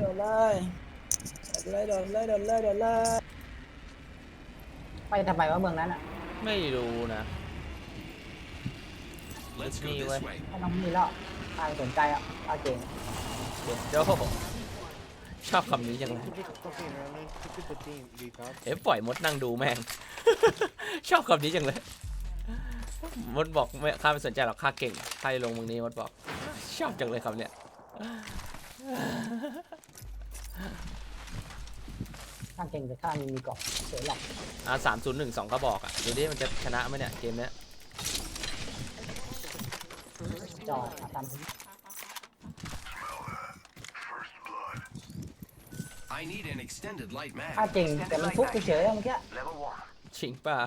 เลยโดดเลยโดดเลยโดดเลยโดดเลยโดดเลยไปทำไมวะเมืองนั้นอะไม่รู้นะ Let's go Me this way. way. ถ้าน้องมีแล้วใครสนใจอะเอาเก่งเด็ดโดชอบคำนี้จังเลย เอ๊ะปล่อยมดนั่งดูแม่ง ชอบคำนี้จังเลย มดบอกไม่ข้าไม่สนใจหรอกข้าเก่งข้าจะลงมึงนี้มดบอก ชอบจังเลยคำเนี้ย ข้าเก่งแต่ข้ามีมีเกาะเสียหลักอ่าสามศูนย์หนึ่งสองก็บอกอะดูดิมันจะชนะไหมเนี่ยเกมเนี้ยจอดอะตามที่ I need an extended light ข้า mag. เก่งแต่มันฟุกเฉยๆอะเมื่อกี้ชิงเปล่า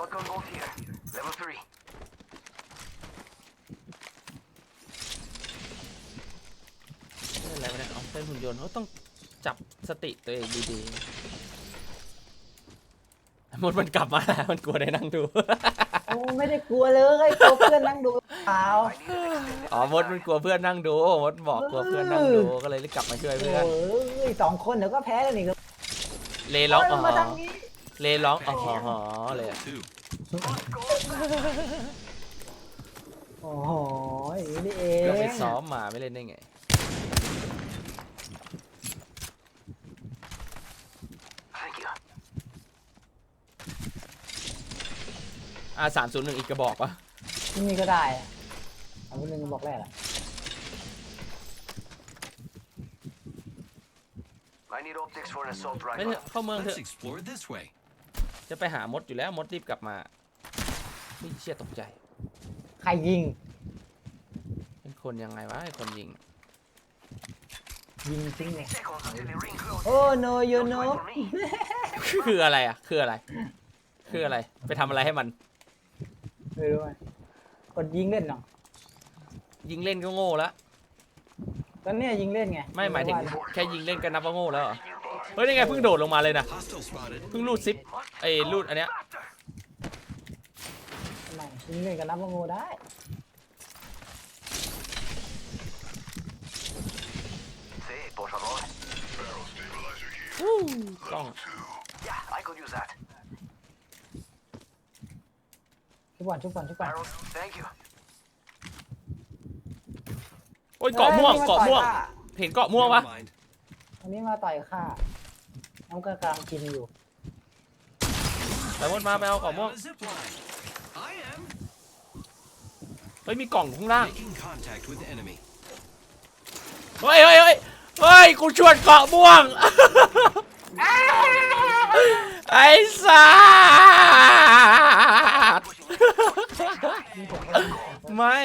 Shotgun bolt here. Level 3. เล่นอะไรวะเนี่ยเอาเป็นหุ่นยนต์เขาต้องจับสติตัวเองดีๆมดมันกลับมาแล้วมันกลัวได้นั่งดู โอ้ไม่ได้กลัวเลยกลัวเพื่อนนั่งดูเปล่าอ๋อมดมันกลัวเพื่อนนั่งดูมดบอกกลัวเพื่อนนั่งดูก็เลยรีบกลับมาช่วยโอ้เพื่อนยสองคนเดี๋ยวก็แพ้แล้วนี่ก็เลร้องโยอ๋มันมาทาองนี้ เลร้องอ๋อเลยอะ Two. โอ้โหอย่างนี้นี่เอก็ไปงซ้อมมาไม่เล่นได้ไง Thank you. อ่าสามศูนย์หนึ่งอีกกระบอกปะนี่ก็ได้อะเอาคนหนึงบอกแรกอะ I need optics for an assault ไม่ rifle. เถอะเข้าเมืองเถ Let's อะ explore this way. จะไปหามดอยู่แล้วมดรีบกลับมาไม่เชี่ยตกใจ ใครยิง เป็นคนยังไงวะไอ้คนยิง ยิงจริงเลย Seconds until the ring closes. โอ้ no you Don't know wait for me. คืออะไรอะ คืออะไร คืออะไร ไปทำอะไรให้มัน ไม่รู้อะกดยิงเล่นเนาะยิงเล่นก็โง่แล้วตอนเนี้ยยิงเล่นไงไม่หมายถึงแค่ยิงเล่นก็นับว่าโง่แล้วเหรอ เฮ้ยนี่ไงเพิ่งโดดลงมาเลยนะ Hostile spotted. เพิ่งรูดซิปไอ้รูดอันเนี้ยทำไมยิงเล่นกับนับว่าโง่ได้ Sí, por favor. กล้อง Yeah, I could use that. ชุบก่อนชุบก่อนชุบก่อน Barrels. Thank you. โอ้ยเกาะม่วงอ้ยเกาะม่วงต่อยข้เห็นเกาะม่วง Never ปะ mind. อันนี้มาต่อยข้า น้องก็กำลังกินอยู่ไปมดมาไปเอาเกาะม่วง On a zip line. I am เฮ้ยมีกล่องข้างล่าง making contact with enemy. เฮ้ยเฮ้ยเฮ้ยเฮ้ยกูชวนเกาะม่วง ไอ้สัสไม่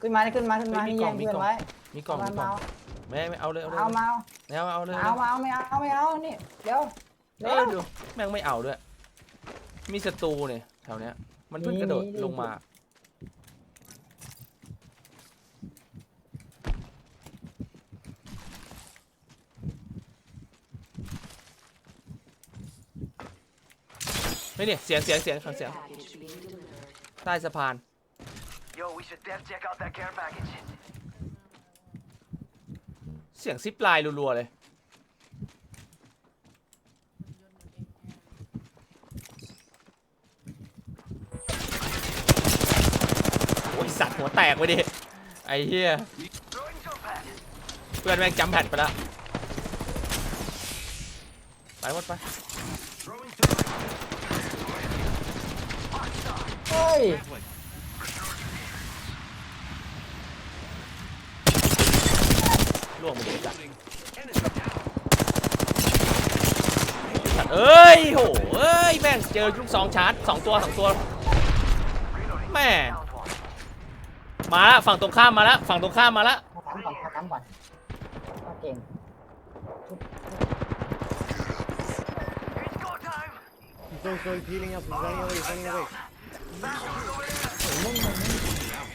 ขึ้นมาขึ้นมาขึ้นมาเฮ้ยมีให้กล่แย่องงมีเพื่อนกล่อง ไว้มีกล่องมีกล่มาอง ไม่ไม่เอาเลยเอาเลยเอามาไม่เอาเอาเลยเอามาเอาไม่เอาไม่เอานี่เดี๋ยวเอเดี๋ยวอดูแม่งไม่เอาด้วย มีศัตรูเนี่ยแถวเนี้ย มันเพิ่งกระโดดนี่นี่ลงมา ไม่เนี่ยเสียงเสียงเสียงฟังเสียงใต้สะพาน Yo, we should def check out that care package. เสียงซิปไลน์รัวๆเลย โอ้ยสัตว์หัวแตกไปดิ ไอ้เหี้ย เพื่อนแม่งจำแผ่นไปล้วไปหมดไปเฮ้ย ล่วงไปดิจัด Enemy down. สัตว์เอ้ยโหเอ้ยแม่งเจอลูกสองชาร์จสองตัวสองตัวแม่มาละฝั่งตรงข้ามมาละฝั่งตรงข้ามมาละมาทำก่อนมาทำก่อนมาเก่ง It's go time. He's also healing up, he's running away, he's running away.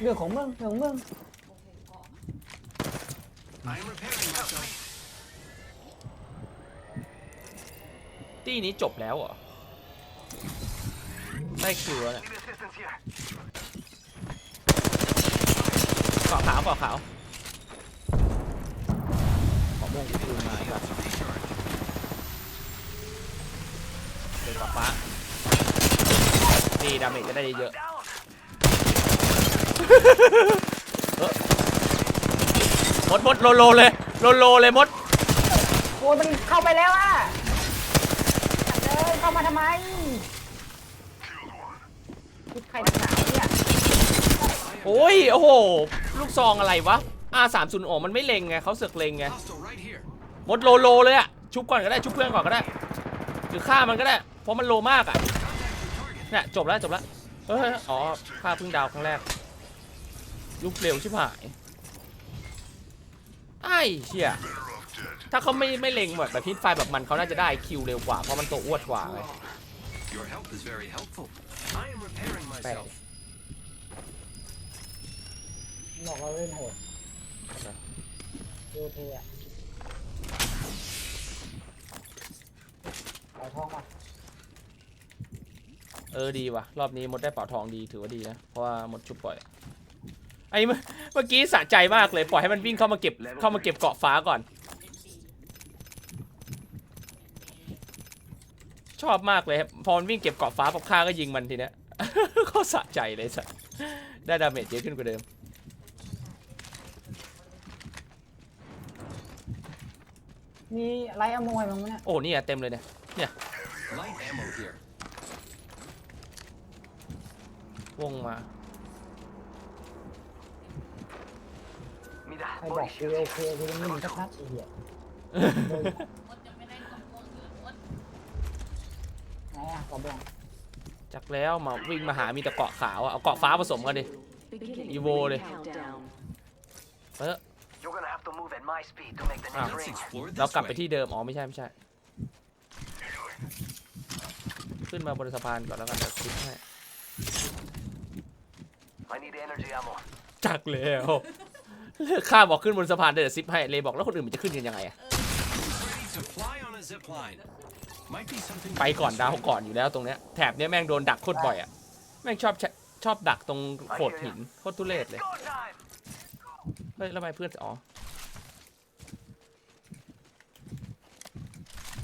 เรื่องของมึงเรื่องของมึง I am repairing myself. ตี้นี้จบแล้วเหรอ ได้คิวแล้วเนี่ย Need assistance here. เกาะขาวเกาะขาวขอม่วงคืนมาแบบ Recharge. เป็นกาะฟ้าดีดาเมจจะได้เยอะ มดมดโลโลเลยโลโลเลยมดโอ้ยมันเข้าไปแล้วอะเดินเข้ามาทำไมคิดใครหนักหนาวเนี่ยโอ้ยโอ้โหลูกซองอะไรวะ R30 โอมันไม่เล็งไงเขาเสือกเล็งไง Hostile right here. มดโลโลเลยอะชุบก่อนก็ได้ชุบเพื่อนก่อนก็ได้หรือฆ่ามันก็ได้เพราะมันโลมากอะเนี่ยจบแล้วจบแล้วเฮ้ยอ๋อฆ่าเพิ่งดาวครั้งแรกลุกเร็วชิบหาย ไอ้เชี่ยถ้าเขาไม่ไม่เล็งแบบแบบพิษไฟแบบมันเขาน่าจะได้คิวเร็วกว่าเพราะมันตัวอ้วนกว่าไง Your help is very helpful. I am repairing แปลก myself. บอกเราเล่นโหดดูเทอะเอาทองมาเออดีว่ะ รอบนี้มดได้เป่าทองดีถือว่าดีนะ เพราะว่ามดชุบปล่อย ไอ้ เมื่อเมื่อกี้สะใจมากเลยปล่อยให้มันวิ่งเข้ามาเก็บเข้ามาเก็บเกาะฟ้าก่อน ชอบมากเลยครับพอมันวิ่งเก็บเกาะฟ้าปอบข้าก็ยิงมันทีเนี้ยเขาสะใจเลยสัสได้ดาเมจเยอะขึ้นกว่าเดิมมีไรอโมยมั้งเนี่ยโอ้นี่อะเต็มเลยเนี่ย Light ammo here. วงมา Mira, ใคร บอก body คือ shield. โอเคคือไม่มีสักนัดไอ้เหี้ยไหนอะกระบอกจากแล้วมาวิ่งมาหามีแต่เกาะขาวอะเอาเกาะฟ้าผสมกันดิ Evo เลยเออ You're gonna have to move at my speed to make the Ah. next Let's ring. explore เรา this กลับไป way. ที่เดิม อ๋อ ไม่ใช่ ไม่ใช่ ขึ้นมาบนสะพานก่อนแล้วกันเดี๋ยวคลิปให้ I need energy ammo. จักแล้ว ข้าบอกขึ้นบนสะพานเดี๋ยวซิปให้เลยบอกแล้วคนอื่นมันจะขึ้นกันยังไงอะ Ready to fly on a zip line. Might be something. ไปก่อนดาวก่อนอยู่แล้วตรงเนี้ยแถบเนี้ยแม่งโดนดักโคตรบ่อยอะแม่งชอบแชชอบดักตรงโขดหินโคตรทุเรศเลย Go time. เฮ้ยแล้วทำไมเพื่อนอ๋อ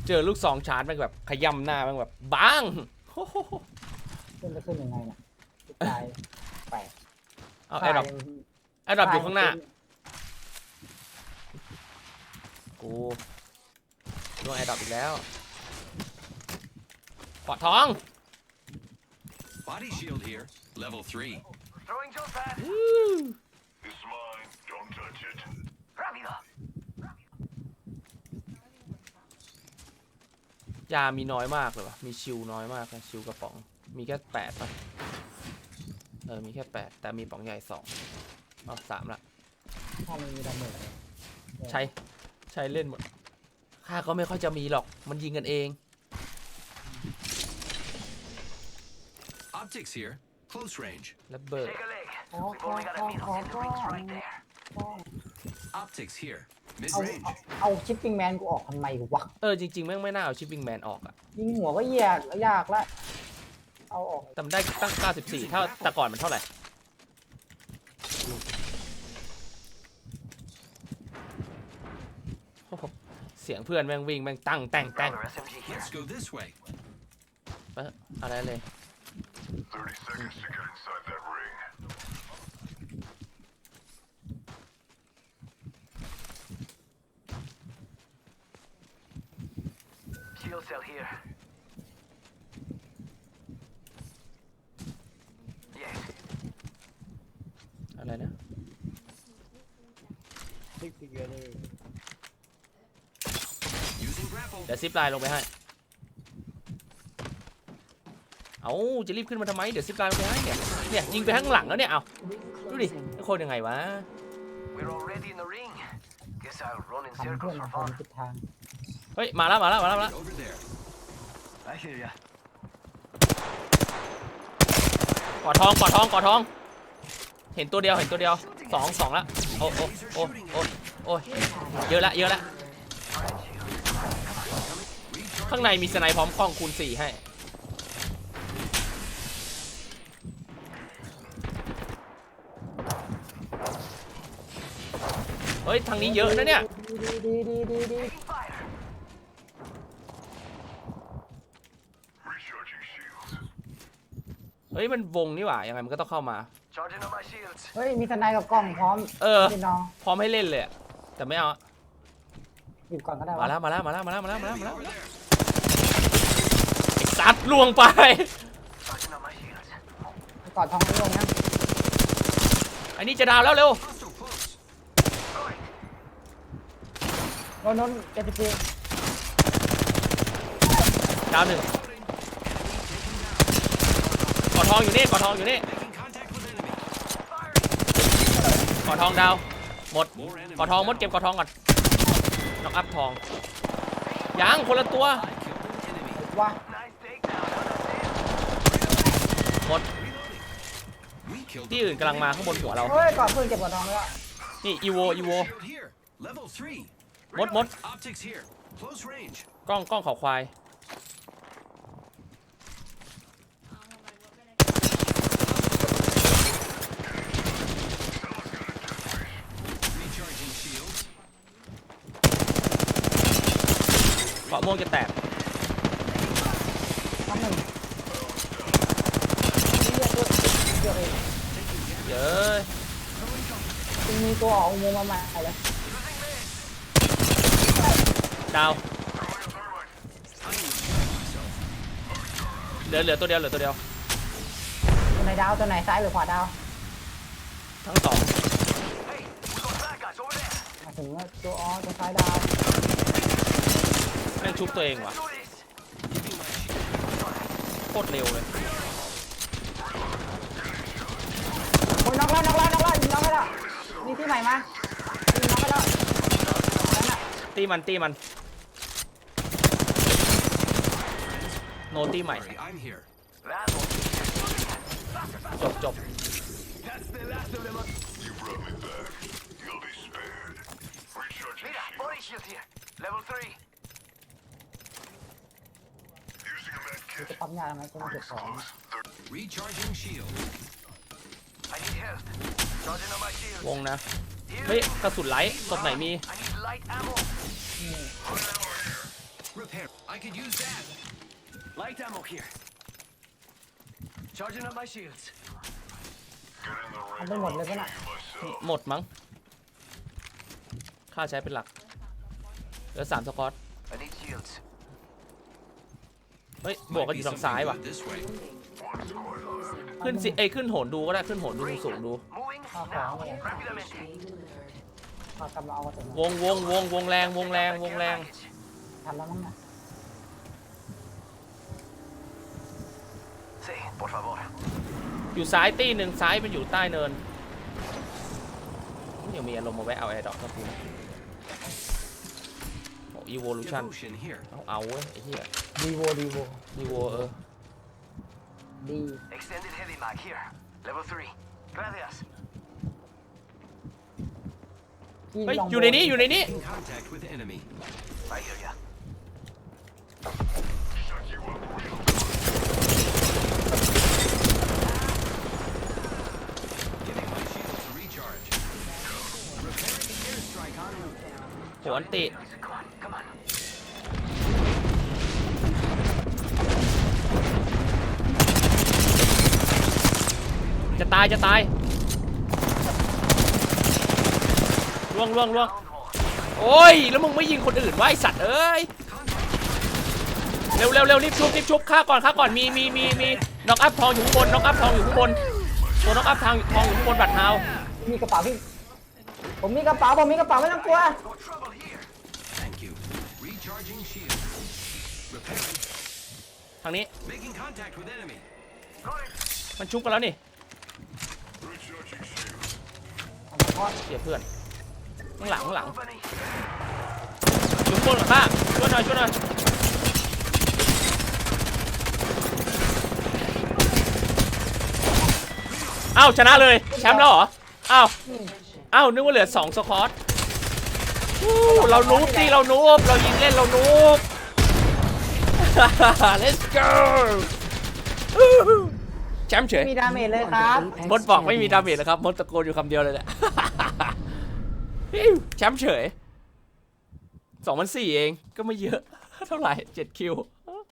เจอลูกซองชาร์จแม่งแบบขย้ำหน้าแม่งแบบบ้างโอ้โหขึ้นไปขึ้นยังไงเนี่ยตายแปลกเอาไอ้ดอกไอ้ดอกอยู่ข้างหน้า กูล่วงไอ้ดอกอีกแล้วปอดทอง Body shield here. Level three. Throwing jump pad. It's mine. Don't touch it. Rápido. ยามีน้อยมากเลยวะมีชิวน้อยมากนะชิวกระป๋อง มีแค่แปดป่ะ เออ มีแค่แปด แต่มีป๋องใหญ่สองเอาสามละถ้ามันมีดาเมจใช้ ใช้เล่นหมดข้าก็ไม่ค่อยจะมีหรอก มันยิงกันเอง Optics here. Close range. และเบิร์ Take a leg. Oh, We've only got a oh, minute oh, and the ring's oh. right there. Optics here. เอา Mid range. เอาเอาชิปปิ้งแมนกูออกทำไมวะ เออจริงๆแม่งไม่น่าเอาชิปปิ้งแมนออกอะยิงหัวก็แยกยากละ เอาออกแต่มันได้ตั้ง 94 เท่าแต่ก่อนมันเท่าไหร่ โอ้โห เสียงเพื่อนแม่งวิ่งแม่งตั้งแต่งแต่ง Another SMG here. Let's go this way. เอออะไรเลย 30 seconds to get inside that ring. Shield cell here. Yes. อะไรนะ Stick together. Using grapple. เดี๋ยวซิปไลน์ลงไปให้ เอาจะรีบขึ้นมาทำไม เดี๋ยวซิปไลน์ลงไปให้เนี่ย เนี่ยยิงไปข้างหลังแล้วเนี่ย เอาดูดิโคตรยังไงวะ We're already in the ring. Guess I'll run in ทำเพื่อน circles มา for ทำ fun. ทิศทางเฮ้ย มาแล้วมาแล้วมาแล้วมาแล้ว Over there. I hear ya. กอดทองกอดทองกอดทอง เห็นตัวเดียวเห็นตัวเดียวสองสองละโอ้โอ้โอ้โอ้โอ้ยเยอะละเยอะละ ข้างในมีสไนป์พร้อมกล้องคูณ4ให้ เฮ้ย ทางนี้เยอะนะเนี่ย ดีดีดีดีดี Recharging shields. เฮ้ย มันวงนี่หว่า ยังไงมันก็ต้องเข้ามา Charging on my shields. เฮ้ย มีทนายกับกล้องพร้อมเออ พี่น้องพร้อมให้เล่นเลยอะแต่ไม่เอาอะหยิบก่อนก็ได้มาวะแล้วมาแล้ว มาแล้ว มาแล้ว มาแล้ว มาแล้ว มาแล้ว Over there. ไอ้สัตว์ล่วงไป Charging on my shields. กอดทองไม่ลงนะไอ้นี่จะดาวแล้วเร็ว Hostile close. โดนโดนเจ็ดสิบปีดาวหนึ่งกอดทองอยู่นี่กอดทองอยู่นี่ Making contact with enemy. กอดทองดาว หมด More enemies กอดทองหมด down. เก็บกอดทองก่อนน้องอัพทอง ยังคนละตัว I killed an enemy. ว่า Nice takedown. หมด Reloading. We killed ที่ the อื่นกำลังมาข้างบนหัวเรา เฮ้ยกอดเพื่อนเก็บกอดทองแล้ว นี่อีโวอีโว Shield here. Level three. Mốt, mốt. Optics here. Close range. กล้องกล้องเขาควายาะม่วงจะแตกน้ำหนึ่งนี่เรียกด้วยเดี๋ยวเองเย้ยจริงมีตัวออกอุโมงค์มาใหม่เลยดาวเหลือเหลือตัวเดียวเหลือตัวเดียวตัวไหนดาวตัวไหนซ้ายหรือขวาดาวทั้งสอง Hey, we got bad guys over there. มาถึงว่าตัวอ๋อตัวซ้ายดาว แม่งชุบตัวเองวะโคตรเร็วเลยโอ้ยน็อกแล้วน็อกแล้วน็อกแล้วยิงน็อกไปแล้วมีที่ใหม่มายิงน็อกไปแล้วนั่นน่ะตีมันตีมัน โนตีใหม่ Sorry, I'm here. จบจบ That's the last of them. You brought me back. You'll be spared. Recharging. Mira, body shield here. Level 3. ยาทำไมกูไม่เก็บของ Recharging shield. I need help. Charging on my shield. วงนะ เฮ้ย Healing. กระสุนไหลศพไหนมี I need light ammo. Repair. I could use that. Light ammo here. Charging on my shields. Get in the ทำ ring. ไปหมดเลยปะน่ะ Myself. หมดมั้ง ค่าใช้เป็นหลัก เหลือสามสกอต I need shields. เฮ้ยบวกกันอยู่ทางซ้ายว่ะ ขึ้นสิเอ้ยขึ้นโหนดูก็ได้ขึ้นโหนดูสูงดู Moving Ah, now. ah, yeah. Rapidamente. พากำลังเอากระสุนวงวงวงวงแรงวงแรงวงแรง ทันแล้วมั้งนะ Sí, por favor. อยู่ซ้ายตีหนึ่งซ้ายมันอยู่ใต้เนินเดี๋ยวมีอารมณ์มาแวะเอาแอร์ดอกครั บคุณโอ้ evolution Devotion here. เอาเอาเว้ยไอ้เหี้ยดีโวดีโวดีโวเออดี Extended heavy mag here. Level three. Gracias. พี่เฮ้ยลงอยู่ในนี้อยู่ในนี้ In contact with enemy. I hear ya. Shut you up real. Giving my shield to recharge. Repairing the airstrike on route. หัวอันติ Come on, come on. จะตายจะตายล่วงล่วงล่วงโอ้ย แล้วมึงไม่ยิงคนอื่นวะไอสัตว์เอ้ย เร็วเร็วเร็วรีบชุบรีบชุบฆ่าก่อนฆ่าก่อนมีมีมีมีน็อกอัพทองอยู่ข้างบนน็อกอัพทองอยู่ข้างบนตัวน็อกอัพทองทองอยู่ข้างบนบัตรเทามีกระเป๋าพี่ ผมมีกระเป๋า ผมมีกระเป๋าไม่ต้องกลัว ทางนี้ Making contact with enemy. Got it. มันชุบกันแล้วนี่ Recharging shields. เสียเพื่อนข้างหลังข้างหลัง Company. อยู่ข้างบนกับข้าช่วยหน่อยช่วยหน่อยอ้าวชนะเลยแชมป์แล้วเหรออ้าวอ้าวนึกว่าเหลือสองสควอตอู้เรานูบสิเรานูบเรายิงเล่นเรานูบ let's go แชมป์เฉยมีดาเมจเลยครับมดบอกไม่มีดาเมจนะครับมดตะโกนอยู่คำเดียวเลยแหละฮิ้วแชมป์เฉยสองพันสี่เองก็ไม่เยอะ เท่าไหร่เจ็ดคิว